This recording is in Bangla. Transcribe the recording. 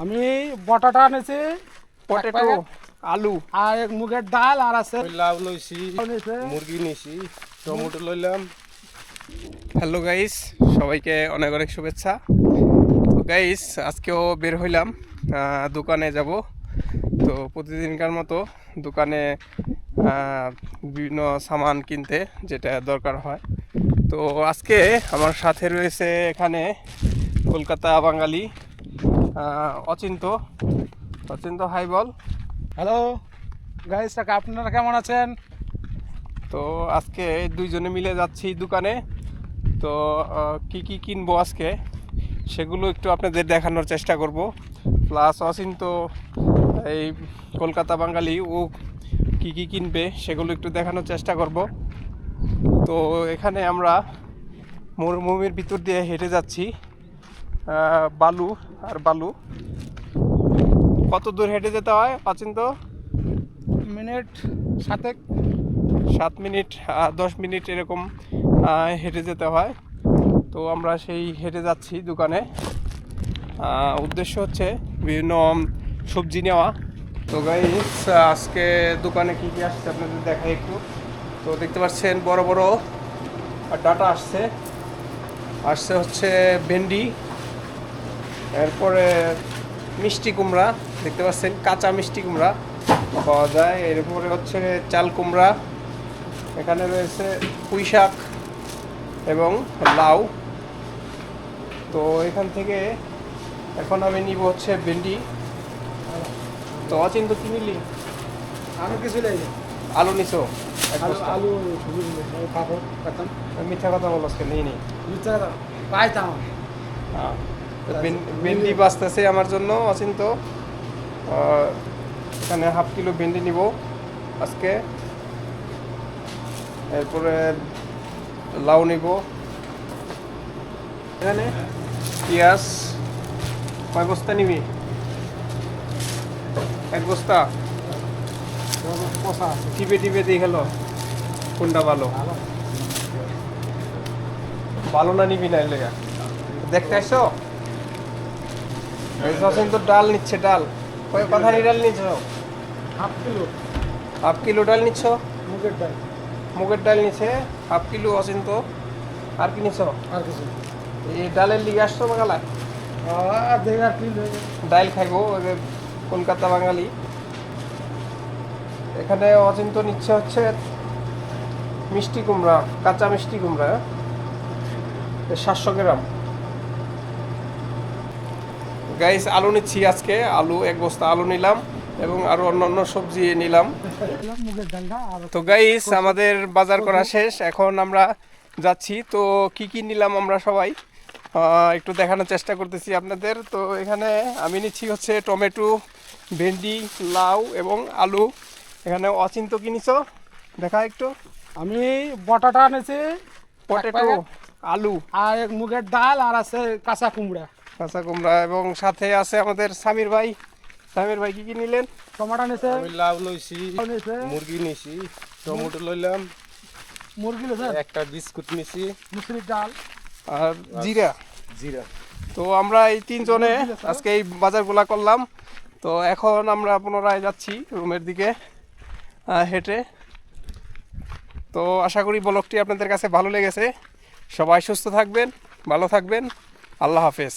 আমি বটাটা এনেছি পটেটো আলু। আর এক মুগের ডাল আর আছে লাউ লইছি মুরগি নিছি টমেটো লইলাম। হ্যালো গাইস সবাইকে অনেক অনেক শুভেচ্ছা। তো গাইস আজকেও বের হইলাম দোকানে যাব। তো প্রতিদিনকার মতো দোকানে বিভিন্ন সামান কিনতে যেটা দরকার হয়। তো আজকে আমার সাথে রয়েছে এখানে কলকাতা বাঙালি অচিন্ত। অচিন্ত হাই বল। হ্যালো গাইস আপনারা কেমন আছেন? তো আজকে দুইজনে মিলে যাচ্ছি দোকানে। তো কি কি কিনবো আজকে? সেগুলো একটু আপনাদের দেখানোর চেষ্টা করব। প্লাস অসীম তো এই কলকাতা বাঙালি ও কি কি কিনবে সেগুলো একটু দেখানোর চেষ্টা করব। তো এখানে আমরা মরুভূমির ভিতর দিয়ে হেঁটে যাচ্ছি। বালু আর বালু। কত দূর হেঁটে যেতে হয় অচিন্ত মিনিট সাথে সাত মিনিট দশ মিনিট এরকম হেঁটে যেতে হয়। তো আমরা সেই হেঁটে যাচ্ছি দোকানে। উদ্দেশ্য হচ্ছে বিভিন্ন সবজি নেওয়া। তো গাইস আজকে দোকানে কি কি আসছে আপনাদের দেখাই একটু। তো দেখতে পাচ্ছেন বড় বড় ডাটা আসছে। আসছে হচ্ছে ভেন্ডি এরপরে মিষ্টি কুমড়া দেখতে পাচ্ছেন কাঁচা মিষ্টি কুমড়া পাওয়া যায়। এরপরে হচ্ছে চাল কুমড়া এখানে রয়েছে পুঁই শাক এবং লাউ। তো এখান থেকে এখন আমি নিব হচ্ছে ভেন্ডি। তো অচিন্ত কি নিলি? আমি কিছু নেই আলু নিছো? আলু? আলু পাপড় মিথ্যা কথা বলো নিই নি মিথ্যা কথা পাইতাম হ্যাঁ। ভেন্ডি বাঁচতেছে আমার জন্য অচিন্ত এখানে হাফ কিলো ভেন্ডি নিব আজকে। এরপরে লাউ নিব। এখানে পেঁয়াজ কয় বস্তা নিবি? এক বস্তা। টিপে টিপে দিয়ে গেল কোনটা ভালো? ভালো না নিবি না লেগা? দেখতে আসো তো ডাল নিচ্ছে ডাল। কয় কথানি ডাল নিচ্ছ হাফ কিলো। হাফ কিলো ডাল নিচ্ছ মুগের ডাল। মুগের ডাল নিচ্ছে হাফ কিলো অচিন তো। আর কি নিচ্ছ আর কিছু এই ডালের লিগে আসছো বাঙালায়। ডাল খাইবো কলকাতা বাঙালি। এখানে অচিন্ত নিচ্ছে হচ্ছে মিষ্টি কুমড়া কাঁচা মিষ্টি কুমড়া সাতশো গ্রাম। গাইস আলু নিচ্ছি আজকে। আলু এক বস্তা আলু নিলাম এবং আরও অন্যান্য সবজি নিলাম। তো গাইস আমাদের বাজার করা শেষ। এখন আমরা যাচ্ছি। তো কি কি নিলাম আমরা সবাই? একটু দেখানোর চেষ্টা করতেছি আপনাদের। তো এখানে আমি নিচ্ছি হচ্ছে টমেটো ভেন্ডি লাউ এবং আলু। এখানে অচিন্ত কি নিছো? দেখা একটু। আমি বটাটা এনেছি পটেটো আলু। আর মুগের ডাল আর আছে কাঁচা কুমড়া। কাঁচা কুমড়া। এবং সাথে আছে আমাদের সামির ভাই। সামির ভাই কি কি নিলেন? টমাটো নিছে। আমি লাউ লইছি মুরগি নিছি টমেটো লইলাম। মুরগি নিছে? একটা বিস্কুট নিছি। মুসুরির ডাল। আর জিরা। জিরা। তো আমরা এই তিনজনে আজকে এই বাজারগুলা করলাম। তো এখন আমরা পুনরায় যাচ্ছি রুমের দিকে হেঁটে। তো আশা করি ব্লগটি আপনাদের কাছে ভালো লেগেছে। সবাই সুস্থ থাকবেন ভালো থাকবেন। আল্লাহ হাফেজ।